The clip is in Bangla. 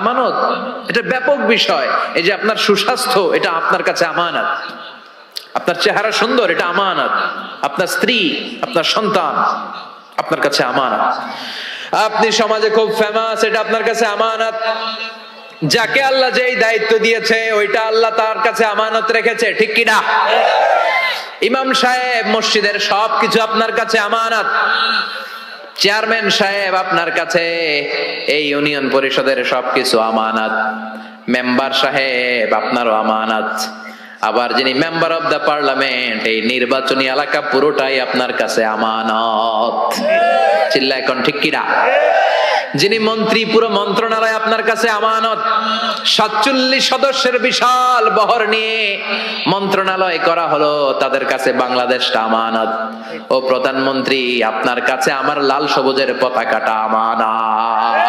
আমানত, এটা ব্যাপক বিষয়। এই যে আপনার সুস্বাস্থ্য, এটা আপনার কাছে আমানত। আপনার চেহারা সুন্দর, এটা আমানত। আপনার স্ত্রী, আপনার সন্তান, আপনার কাছে আমানত। আপনি সমাজে খুব ফেমাস এটা আপনার কাছে আমানত। যাকে আল্লাহ যেই দায়িত্ব দিয়েছে, ওইটা আল্লাহ তার কাছে আমানত রেখেছে, ঠিক কিনা ইমাম সাহেব মসজিদের সবকিছু আপনার কাছে আমানত। চেয়ারম্যান সাহেব আপনার কাছে এই ইউনিয়ন পরিষদের সবকিছু আমানত। মেম্বার সাহেব আপনারও আমানত। আবার যিনি মেম্বার অব দ্য পার্লামেন্ট, এই নির্বাচনী এলাকা পুরোটাই আপনার কাছে আমানত। চিল্লা এখন ঠিক কিনা যিনি মন্ত্রী, পুরো মন্ত্রণালয় আপনার কাছে আমানত। সাতচল্লিশ সদস্যের বিশাল বহর নিয়ে মন্ত্রণালয় করা হলো তাদের কাছে বাংলাদেশটা আমানত। ও প্রধানমন্ত্রী, আপনার কাছে আমার লাল সবুজের পতাকাটা আমানত।